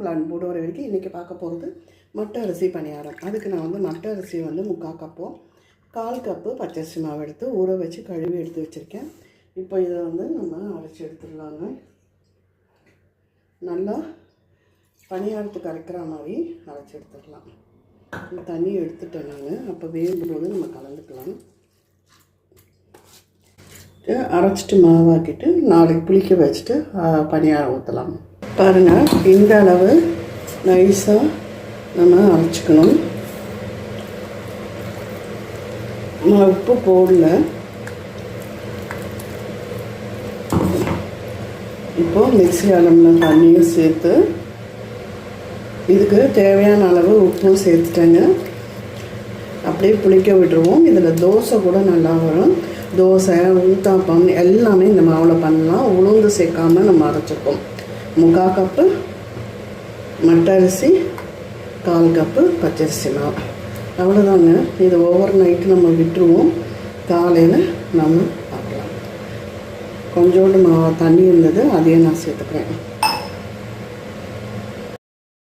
உங்களை அன்போடு வர வரைக்கும் இன்றைக்கி பார்க்க போகிறது மட்டை அரிசி பணியாரம். அதுக்கு நான் வந்து மட்டை அரிசி வந்து முக்கால் கப்போ கால் கப்பு பச்சரிசி மாவு எடுத்து ஊற வச்சு கழுவி எடுத்து வச்சுருக்கேன். இப்போ இதை வந்து நம்ம அரைச்சி எடுத்துடலாங்க. நல்லா பணியாரத்துக்கு அரைக்கிற மாதிரி அரைச்சி எடுத்துடலாம். தண்ணி எடுத்துட்டேன் நான். அப்போ வேகும்போது நம்ம கலந்துக்கலாம். அரைச்சிட்டு மாவாக்கிட்டு நாளைக்கு புளிக்க வச்சுட்டு பணியாரம் ஊற்றலாம் பாருங்கள் இந்த அளவு நைஸாக நம்ம அரைச்சிக்கணும். நான் உப்பு போடல. இப்போ மிக்ஸி அளவில் தண்ணியும் சேர்த்து இதுக்கு தேவையான அளவு உப்பும் சேர்த்துட்டேங்க. அப்படியே புளிக்க விட்டுருவோம். இதில் தோசை கூட நல்லா வரும். தோசை ஊத்தாப்பம் எல்லாமே இந்த மாவில் பண்ணலாம். உளுந்து சேர்க்காம நம்ம அரைச்சிருக்கோம். முக்கால் கப்பு மட்டரிசி கால் கப்பு பச்சரிசி மாவு. அவ்வளோதாங்க இது ஓவர் நைட்டு நம்ம விட்டுருவோம். காலையில் நம்ம பார்க்கலாம் கொஞ்சோண்டு மா தண்ணி இருந்தது அதையும் நான் சேர்த்துக்கிறேன்.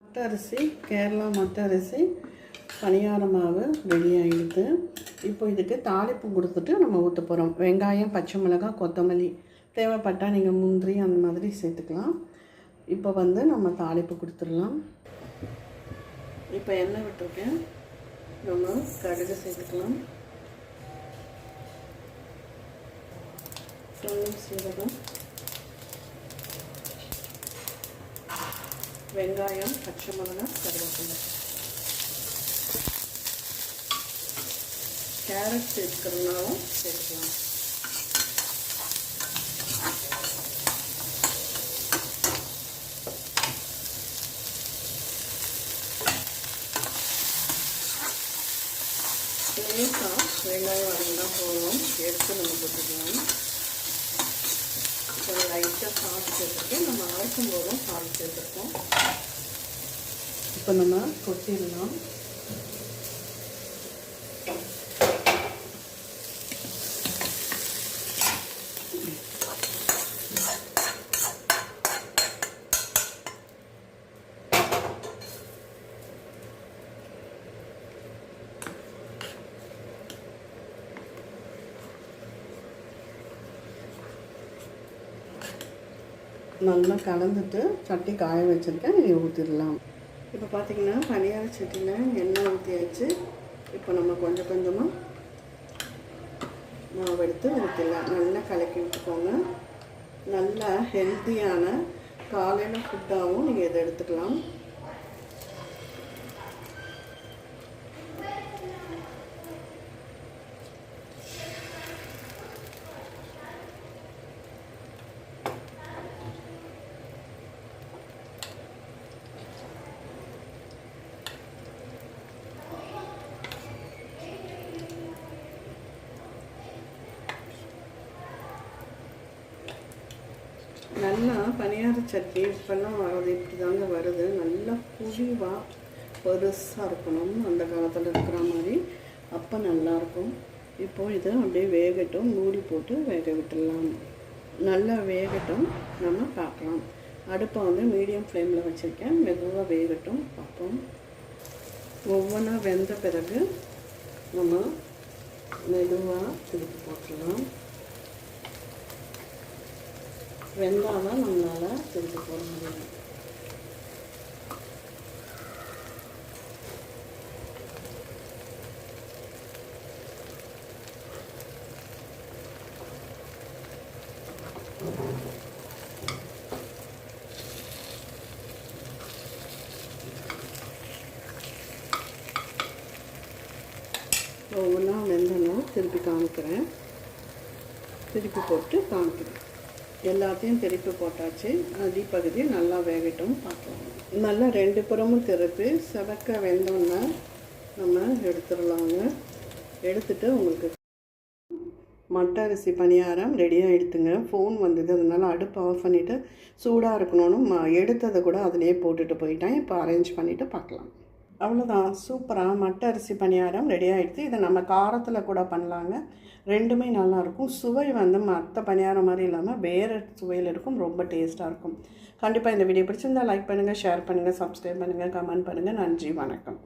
மட்டரிசி கேரளா மட்டரிசி பணியார மாவு ரெடி இப்போ இதுக்கு தாளிப்பு கொடுத்துட்டு நம்ம ஊற்ற போகிறோம் வெங்காயம் பச்சை மிளகாய் கொத்தமல்லி தேவைப்பட்டால் நீங்கள் முந்திரி அந்த மாதிரி சேர்த்துக்கலாம். இப்போ வந்து நம்ம தாளிப்பு கொடுத்துடலாம். இப்போ எண்ணெய் விட்டுருக்கேன். நம்ம கடுகு சேர்த்துக்கலாம். சீரகம். வெங்காயம் பச்சை மிளகாய் கருவேப்பிலை. கேரட் சேர்த்துக்கிறதுனாலும் சேர்க்கலாம் லேசாக வெங்காயம் வதங்கினா போதும் எடுத்து நம்ம போட்டுக்கலாம் இப்போ லைட்டாக சால்ட் சேர்த்துட்டு நம்ம அரைக்கும் போதும் சால்ட் சேர்த்துருக்கோம் இப்போ நம்ம கொட்டிடலாம். நல்லா கலந்துட்டு சட்டி காய வச்சுருக்கேன். இதை ஊற்றிடலாம் இப்போ பார்த்தீங்கன்னா பனியார சட்டியில் எண்ணெய் ஊற்றியாச்சு இப்போ நம்ம கொஞ்சம் கொஞ்சமாக மாவு எடுத்து ஊற்றிடலாம் நல்லா கலக்கி விட்டுக்கோங்க. நல்லா ஹெல்த்தியான காலையில் ஃபுட்டாகவும் நீங்கள் இதை எடுத்துக்கலாம். நல்லா பனியார சட்னி இப்போல்லாம் வர்றது இப்படி தாங்க வருது. நல்லா புழிவாக பெருசாக இருக்கணும். அந்த காலத்தில் இருக்கிற மாதிரி. அப்போ நல்லாயிருக்கும் இப்போது இதை அப்படியே வேகட்டும். மூடி போட்டு வேக விட்டுடலாம். நல்லா வேகட்டும். நம்ம பார்க்கலாம். அடுப்பை வந்து மீடியம் ஃப்ளேமில் வச்சுருக்கேன். மெதுவாக வேகட்டும். பார்ப்போம். ஒவ்வொன்றா வெந்த பிறகு நம்ம மெதுவாக திருப்பி போட்டுடலாம். வெந்தால் தான் நம்மளால் திருப்பி போட முடியும். ஒவ்வொன்றா வெந்தனா திருப்பி காமிக்கிறேன். திருப்பி போட்டு காமிக்கிறேன். எல்லாத்தையும் திருப்பி போட்டாச்சு. அடிப்பகுதி நல்லா வேகட்டும் பார்க்கலாம். நல்லா ரெண்டு புறமும் திருப்பி செவக்க வெந்தோன்னா நம்ம எடுத்துடலாங்க. எடுத்துட்டு உங்களுக்கு மட்டை அரிசி பணியாரம் ரெடியாக எடுத்துங்க. ஃபோன் வந்தது அதனால் அடுப்பு ஆஃப் பண்ணிவிட்டு சூடாக இருக்கணும்னு எடுத்ததை கூட அதிலே போட்டுட்டு போயிட்டேன். இப்போ அரேஞ்ச் பண்ணிவிட்டு பார்க்கலாம். அவ்வளோதான் சூப்பராக மட்டை அரிசி பணியாரம் ரெடி ஆகிடுது இதை நம்ம காரத்தில் கூட பண்ணலாங்க. ரெண்டுமே நல்லாயிருக்கும் சுவை வந்து மற்ற பணியாரம் மாதிரி இல்லாமல் வேறு சுவையில் இருக்கும். ரொம்ப டேஸ்ட்டாக இருக்கும். கண்டிப்பாக இந்த வீடியோ பிடிச்சிருந்தால் லைக் பண்ணுங்கள் ஷேர் பண்ணுங்கள் சப்ஸ்கிரைப் பண்ணுங்கள் கமெண்ட் பண்ணுங்கள் நன்றி வணக்கம்.